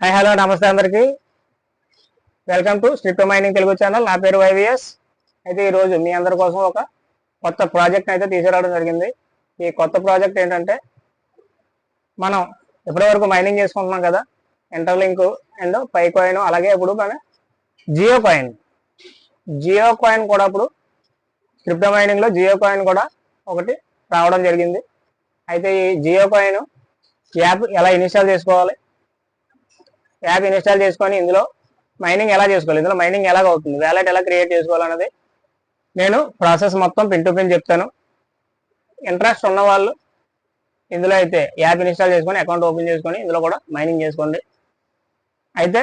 Hi hello నమస్తే అందరికి. Welcome to strip mining Telugu channel నా పేరు వైవిఎస్ అయితే ఈరోజు మీ అందరి కోసం ఒక కొత్త ప్రాజెక్ట్ అయితే తీసుకురావడం జరిగింది. ఈ కొత్త ప్రాజెక్ట్ ఏంటంటే మనం ఇప్పటివరకు మైనింగ్ చేసుకుంటున్నాం కదా. ఇంటర్లింక్ అండ్ పై కాయిన్ అలాగే ఇప్పుడు మన జియో కాయిన్ జియో కాయిన్ కూడా ఇప్పుడు క్రిప్టో మైనింగ్లో జియో కాయిన్ కూడా ఒకటి రావడం జరిగింది. అయితే ఈ జియో కాయిన్ యాప్ ఎలా ఇన్స్టాల్ చేసుకోవాలి? యాప్ ఇన్స్టాల్ చేసుకొని ఇందులో మైనింగ్ ఎలా చేసుకోవాలి? ఇందులో మైనింగ్ ఎలాగ అవుతుంది? వ్యాలెట్ ఎలా క్రియేట్ చేసుకోవాలన్నది నేను ప్రాసెస్ మొత్తం పిన్ టు పిన్ చెప్తాను. ఇంట్రెస్ట్ ఉన్న వాళ్ళు ఇందులో అయితే యాప్ ఇన్స్టాల్ చేసుకొని అకౌంట్ ఓపెన్ చేసుకొని ఇందులో కూడా మైనింగ్ చేసుకోండి. అయితే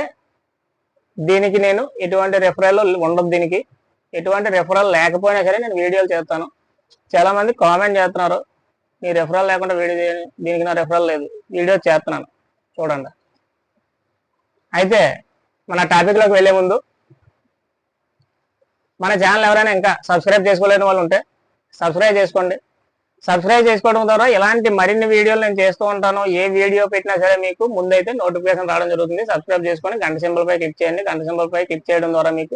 దీనికి నేను ఎటువంటి రెఫరల్ ఉండదు దీనికి. ఎటువంటి రెఫరల్ లేకపోయినా సరే నేను వీడియోలు చేస్తాను. చాలామంది కామెంట్ చేస్తున్నారు మీ రెఫరల్ లేకుండా వీడియో దీనికి నా రెఫరల్ లేదు. వీడియో చేస్తున్నాను. చూడండి. అయితే మన టాపిక్లోకి వెళ్ళే ముందు మన ఛానల్ ఎవరైనా ఇంకా సబ్స్క్రైబ్ చేసుకోలేని వాళ్ళు ఉంటే సబ్స్క్రైబ్ చేసుకోండి. సబ్స్క్రైబ్ చేసుకోవడం ద్వారా ఇలాంటి మరిన్ని వీడియోలు నేను చేస్తూ ఉంటాను ఏ వీడియో పెట్టినా సరే మీకు ముందైతే నోటిఫికేషన్ రావడం జరుగుతుంది. సబ్స్క్రైబ్ చేసుకొని గంట సింబల్ పై క్లిక్ చేయండి. గంట సింబల్ పై క్లిక్ చేయడం ద్వారా మీకు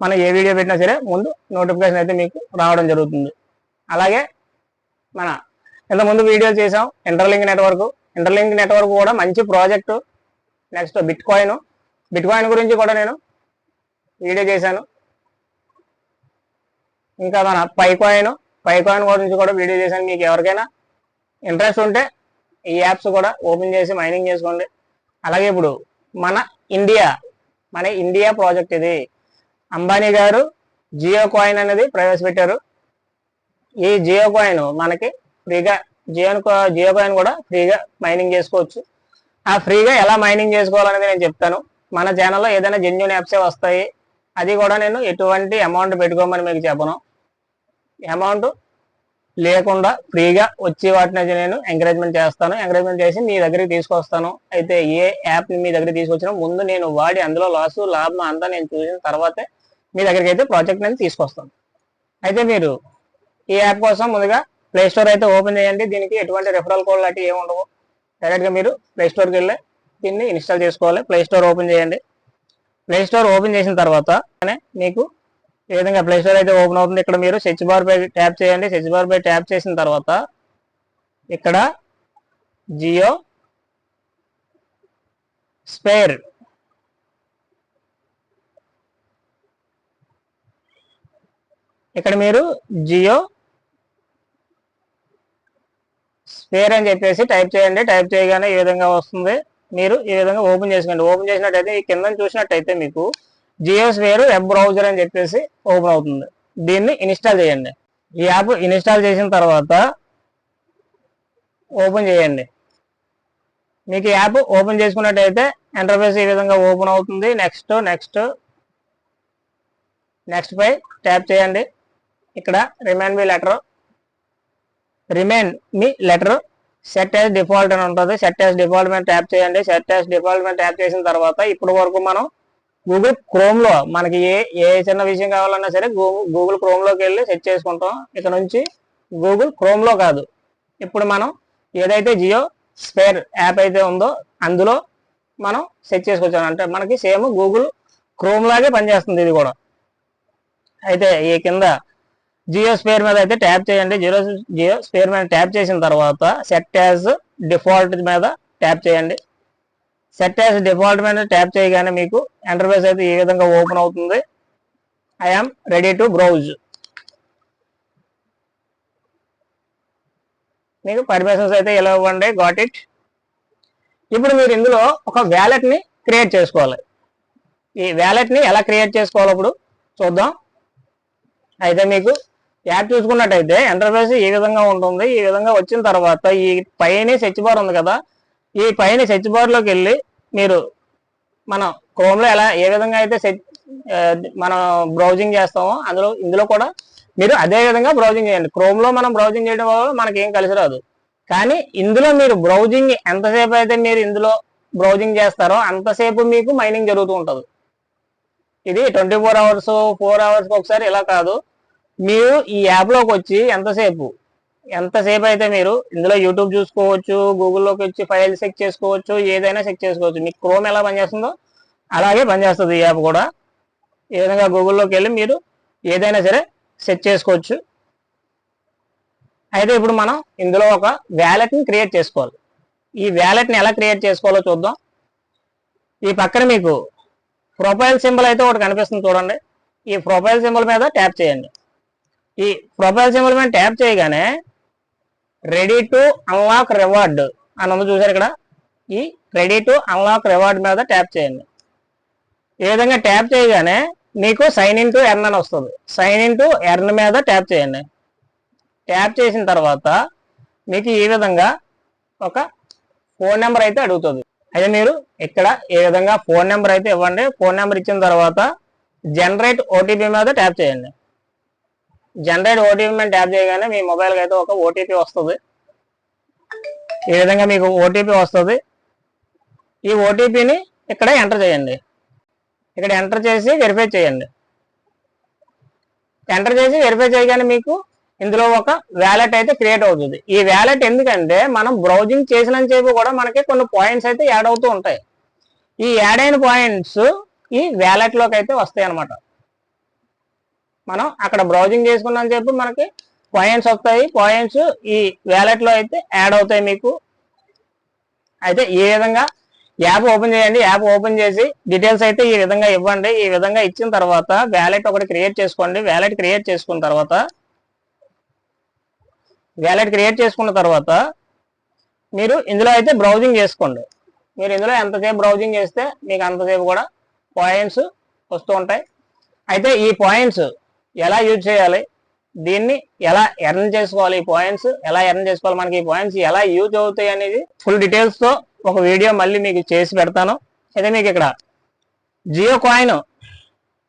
మనం ఏ వీడియో పెట్టినా సరే ముందు నోటిఫికేషన్ అయితే మీకు రావడం జరుగుతుంది. అలాగే మన ఇంత ముందు వీడియో చేసాం ఇంటర్లింక్ నెట్వర్క్ ఇంటర్లింక్ నెట్వర్క్ కూడా మంచి project next bitcoin bitcoin గురించి కూడా నేను వీడియో చేశాను. ఇంకా మన పై కాయిన్ పై కాయిన్ గురించి కూడా వీడియో చేశాను. మీకు ఎవరికైనా ఇంట్రెస్ట్ ఉంటే ఈ యాప్స్ కూడా ఓపెన్ చేసి మైనింగ్ చేసుకోండి. అలాగే ఇప్పుడు మన ఇండియా మన ఇండియా ప్రాజెక్ట్ ఇది. అంబానీ గారు జియో కాయిన్ అనేది ప్రవేశపెట్టారు. ఈ జియో కాయిన్ మనకి ఫ్రీగా జియో జియో కాయిన్ కూడా ఫ్రీగా మైనింగ్ చేసుకోవచ్చు. ఆ ఫ్రీగా ఎలా మైనింగ్ చేసుకోవాలనేది నేను చెప్తాను. మన ఛానల్లో ఏదైనా జెన్యున్ యాప్సే వస్తాయి అది కూడా నేను ఎటువంటి అమౌంట్ పెట్టుకోమని మీకు చెప్పను. అమౌంట్ లేకుండా ఫ్రీగా వచ్చే వాటిని నేను ఎంకరేజ్మెంట్ చేస్తాను. ఎంకరేజ్మెంట్ చేసి మీ దగ్గరికి తీసుకొస్తాను. అయితే ఏ యాప్ మీ దగ్గరికి తీసుకొచ్చినా ముందు నేను వాడి అందులో లాస్ లాభం అంతా నేను చూసిన తర్వాతే మీ దగ్గరికి అయితే ప్రాజెక్ట్ నేను తీసుకొస్తాను. అయితే మీరు ఈ యాప్ కోసం ముందుగా ప్లే స్టోర్ అయితే ఓపెన్ చేయండి. దీనికి ఎటువంటి రెఫరల్ కోడ్ లాంటివి ఏమి ఉండవు. డైరెక్ట్గా మీరు ప్లే స్టోర్కి వెళ్ళి దీన్ని ఇన్స్టాల్ చేసుకోవాలి. ప్లే స్టోర్ ఓపెన్ చేయండి. ప్లే స్టోర్ ఓపెన్ చేసిన తర్వాత మీకు ఈ విధంగా ప్లే స్టోర్ అయితే ఓపెన్ అవుతుంది ఇక్కడ మీరు సెర్చ్ బార్ పై ట్యాప్ చేయండి. సెర్చ్ బార్ పై ట్యాప్ చేసిన తర్వాత ఇక్కడ జియో స్పేర్ ఇక్కడ మీరు జియో స్పేర్ అని చెప్పేసి టైప్ చేయండి. టైప్ చేయగానే ఈ విధంగా వస్తుంది? మీరు ఈ విధంగా ఓపెన్ చేసుకోండి. ఓపెన్ చేసినట్టయితే ఈ కింద చూసినట్టయితే మీకు జియో వేరు వెబ్ బ్రౌజర్ అని చెప్పేసి ఓపెన్ అవుతుంది. దీన్ని ఇన్స్టాల్ చేయండి. ఈ యాప్ ఇన్స్టాల్ చేసిన తర్వాత ఓపెన్ చేయండి. మీకు యాప్ ఓపెన్ చేసుకున్నట్టయితే ఎంటర్ఫేస్ ఈ విధంగా ఓపెన్ అవుతుంది. నెక్స్ట్ నెక్స్ట్ నెక్స్ట్ పై ట్యాప్ చేయండి. ఇక్కడ remind me later remind me later set as default అని ఉంటుంది. సెట్ యాజ్ డిఫాల్ట్ మీద ట్యాప్ చేయండి. సెట్ యాజ్ డిఫాల్ట్ మీద ట్యాప్ చేసిన తర్వాత ఇప్పటి వరకు మనం గూగుల్ క్రోమ్లో మనకి ఏ ఏ చిన్న విషయం కావాలన్నా సరే గూగుల్ క్రోమ్లోకి వెళ్ళి సెట్ చేసుకుంటాం. ఇక్కడ నుంచి గూగుల్ క్రోమ్లో కాదు. ఇప్పుడు మనం ఏదైతే జియో స్పేర్ యాప్ అయితే ఉందో అందులో మనం సెట్ చేసుకోవచ్చు అంటే మనకి సేమ్ గూగుల్ క్రోమ్ లాగే పనిచేస్తుంది ఇది కూడా. అయితే ఈ కింద జియో స్పేర్ మీద అయితే ట్యాప్ చేయండి. జియో జియో స్పేర్ మీద ట్యాప్ చేసిన తర్వాత సెట్ యాజ్ డిఫాల్ట్ మీద ట్యాప్ చేయండి. సెట్ యాజ్ డిఫాల్ట్ మీద ట్యాప్ చేయగానే మీకు ఎంటర్ఫేస్ అయితే ఈ విధంగా ఓపెన్ అవుతుంది. I'm ready to browse. మీకు పర్మిషన్స్ అయితే ఇలా ఇవ్వండి? Got it. ఇప్పుడు మీరు ఇందులో ఒక వ్యాలెట్ని క్రియేట్ చేసుకోవాలి. ఈ వ్యాలెట్ని ఎలా క్రియేట్ చేసుకోవాలి ఇప్పుడు? చూద్దాం. అయితే మీకు యాప్ చూసుకున్నట్టయితే ఎంటర్ప్రైజ్ ఈ విధంగా ఉంటుంది ఈ విధంగా వచ్చిన తర్వాత ఈ పైన సెర్చ్ బార్ ఉంది కదా ఈ పైన సెర్చ్ బార్లోకి వెళ్ళి మీరు మనం క్రోమ్లో ఎలా ఏ విధంగా అయితే సెచ్ మనం బ్రౌజింగ్ చేస్తామో అందులో ఇందులో కూడా మీరు అదే విధంగా బ్రౌజింగ్ చేయండి. క్రోమ్లో మనం బ్రౌజింగ్ చేయడం వల్ల మనకి ఏం కలిసి రాదు. కానీ ఇందులో మీరు బ్రౌజింగ్ ఎంతసేపు అయితే మీరు ఇందులో బ్రౌజింగ్ చేస్తారో అంతసేపు మీకు మైనింగ్ జరుగుతూ ఉంటుంది. ఇది twenty four hours four hours ఒకసారి ఇలా కాదు. మీరు ఈ యాప్లోకి వచ్చి ఎంతసేపు? ఎంతసేపు అయితే మీరు ఇందులో యూట్యూబ్ చూసుకోవచ్చు గూగుల్లోకి వచ్చి ఫైల్ చెక్ చేసుకోవచ్చు ఏదైనా చెక్ చేసుకోవచ్చు. మీకు క్రోమ్ ఎలా పనిచేస్తుందో అలాగే పనిచేస్తుంది ఈ యాప్ కూడా. ఈ విధంగా గూగుల్లోకి వెళ్ళి మీరు ఏదైనా సరే సెట్ చేసుకోవచ్చు. అయితే ఇప్పుడు మనం ఇందులో ఒక వ్యాలెట్ని క్రియేట్ చేసుకోవాలి. ఈ వ్యాలెట్ని ఎలా క్రియేట్ చేసుకోవాలో చూద్దాం. ఈ పక్కన మీకు ప్రొఫైల్ సింబల్ అయితే ఒకటి కనిపిస్తుంది చూడండి. ఈ ప్రొఫైల్ సింబల్ మీద ట్యాప్ చేయండి. ఈ ప్రొఫైల్ సింబల్ మీద ట్యాప్ చేయగానే రెడీ టు అన్లాక్ రివార్డ్ అని ఉంది చూసారు ఇక్కడ? ఈ రెడీ టు అన్లాక్ రివార్డ్ మీద ట్యాప్ చేయండి. ఈ విధంగా ట్యాప్ చేయగానే మీకు సైన్ ఇన్ టు ఎర్న్ అని వస్తుంది. సైన్ ఇన్ టు ఎర్న్ మీద ట్యాప్ చేయండి. ట్యాప్ చేసిన తర్వాత మీకు ఈ విధంగా ఒక ఫోన్ నెంబర్ అయితే అడుగుతుంది. అయితే మీరు ఇక్కడ ఏ విధంగా ఫోన్ నెంబర్ అయితే ఇవ్వండి? ఫోన్ నెంబర్ ఇచ్చిన తర్వాత జనరేట్ ఓటీపీ మీద ట్యాప్ చేయండి. జనరేట్ ఓటీపీ మీద ట్యాప్ చేయగానే మీ మొబైల్కి అయితే ఒక ఓటీపీ వస్తుంది. ఈ విధంగా మీకు ఓటీపీ వస్తుంది. ఈ ఓటీపీని ఇక్కడ ఎంటర్ చేయండి. ఇక్కడ ఎంటర్ చేసి వెరిఫై చేయండి. ఎంటర్ చేసి వెరిఫై చేయగానే మీకు ఇందులో ఒక వ్యాలెట్ అయితే క్రియేట్ అవుతుంది. ఈ వ్యాలెట్ ఎందుకంటే మనం బ్రౌజింగ్ చేసిన చెప్పి కూడా మనకి కొన్ని పాయింట్స్ అయితే యాడ్ అవుతూ ఉంటాయి. ఈ యాడ్ అయిన పాయింట్స్ ఈ వ్యాలెట్లోకి అయితే వస్తాయి అన్నమాట మనం అక్కడ బ్రౌజింగ్ చేసుకున్నాం చెప్పి మనకి పాయింట్స్ వస్తాయి. పాయింట్స్ ఈ వ్యాలెట్లో అయితే యాడ్ అవుతాయి మీకు. అయితే ఈ విధంగా యాప్ ఓపెన్ చేయండి. యాప్ ఓపెన్ చేసి డీటెయిల్స్ అయితే ఈ విధంగా ఇవ్వండి. ఈ విధంగా ఇచ్చిన తర్వాత వ్యాలెట్ ఒకటి క్రియేట్ చేసుకోండి. వ్యాలెట్ క్రియేట్ చేసుకున్న తర్వాత వ్యాలెట్ క్రియేట్ చేసుకున్న తర్వాత మీరు ఇందులో అయితే బ్రౌజింగ్ చేసుకోండి. మీరు ఇందులో ఎంతసేపు బ్రౌజింగ్ చేస్తే మీకు అంతసేపు కూడా పాయింట్స్ వస్తూ ఉంటాయి. అయితే ఈ పాయింట్స్ ఎలా యూజ్ చేయాలి? దీన్ని ఎలా ఎర్న్ చేసుకోవాలి ఈ పాయింట్స్ ఎలా ఎర్న్ చేసుకోవాలి మనకి ఈ పాయింట్స్ ఎలా యూజ్ అవుతాయి అనేది ఫుల్ డీటెయిల్స్తో ఒక వీడియో మళ్ళీ మీకు చేసి పెడతాను. అయితే మీకు ఇక్కడ జియో కాయిన్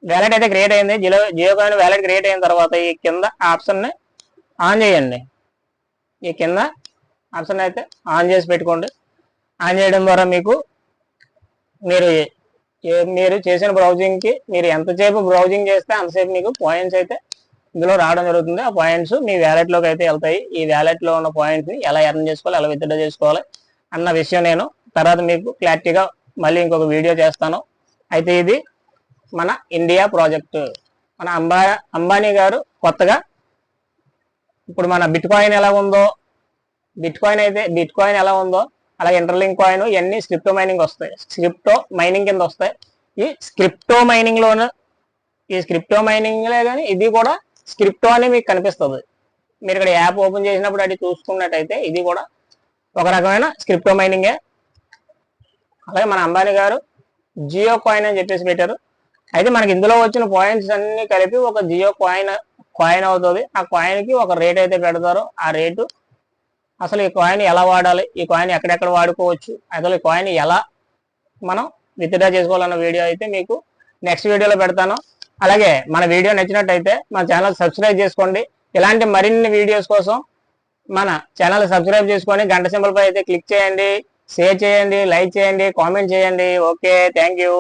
వ్యాలెట్ అయితే క్రియేట్ అయింది. Jio Jio coin wallet create అయిన తర్వాత ఈ కింద ఆప్షన్ని ఆన్ చేయండి. ఈ కింద ఆప్షన్ అయితే ఆన్ చేసి పెట్టుకోండి. ఆన్ చేయడం ద్వారా మీకు మీరు మీరు చేసిన బ్రౌజింగ్కి మీరు ఎంతసేపు బ్రౌజింగ్ చేస్తే అంతసేపు మీకు పాయింట్స్ అయితే ఇందులో రావడం జరుగుతుంది. ఆ పాయింట్స్ మీ వ్యాలెట్లోకి అయితే వెళ్తాయి. ఈ వ్యాలెట్లో ఉన్న పాయింట్స్ని ఎలా ఎర్న్ చేసుకోవాలి ఎలా విత్డ్రా చేసుకోవాలి అన్న విషయం నేను తర్వాత మీకు క్లారిటీగా మళ్ళీ ఇంకొక వీడియో చేస్తాను. అయితే ఇది మన ఇండియా ప్రాజెక్ట్ మన అంబా అంబానీ గారు కొత్తగా ఇప్పుడు మన బిట్ కాయిన్ ఎలా ఉందో బిట్ కాయిన్ అయితే బిట్ కాయిన్ ఎలా ఉందో అలాగే ఇంటర్లింక్ కాయిన్ ఇవన్నీ స్క్రిప్టో మైనింగ్ వస్తాయి. స్క్రిప్టో మైనింగ్ కింద వస్తాయి. ఈ స్క్రిప్టో మైనింగ్ లోను ఈ స్క్రిప్టో మైనింగ్ లే కానీ ఇది కూడా స్క్రిప్టో అని మీకు కనిపిస్తుంది. మీరు ఇక్కడ యాప్ ఓపెన్ చేసినప్పుడు అది చూసుకున్నట్టయితే ఇది కూడా ఒక రకమైన స్క్రిప్టో మైనింగే అలాగే మన అంబానీ గారు జియో కాయిన్ అని చెప్పేసి పెట్టారు. అయితే మనకి ఇందులో వచ్చిన పాయింట్స్ అన్ని కలిపి ఒక జియో కాయిన్ కాయిన్ అవుతుంది. ఆ కాయిన్కి ఒక రేట్ అయితే పెడతారు. ఆ రేటు అసలు ఈ కాయిన్ ఎలా వాడాలి? ఈ కాయిన్ ఎక్కడెక్కడ వాడుకోవచ్చు? అసలు ఈ కాయిన్ ఎలా మనం విత్డ్రా చేసుకోవాలన్న వీడియో అయితే మీకు నెక్స్ట్ వీడియోలో పెడతాను. అలాగే మన వీడియో నచ్చినట్టయితే మన ఛానల్ సబ్స్క్రైబ్ చేసుకోండి. ఇలాంటి మరిన్ని వీడియోస్ కోసం మన ఛానల్ సబ్స్క్రైబ్ చేసుకొని గంట సింబల్పై అయితే క్లిక్ చేయండి. షేర్ చేయండి లైక్ చేయండి కామెంట్ చేయండి. Okay thank you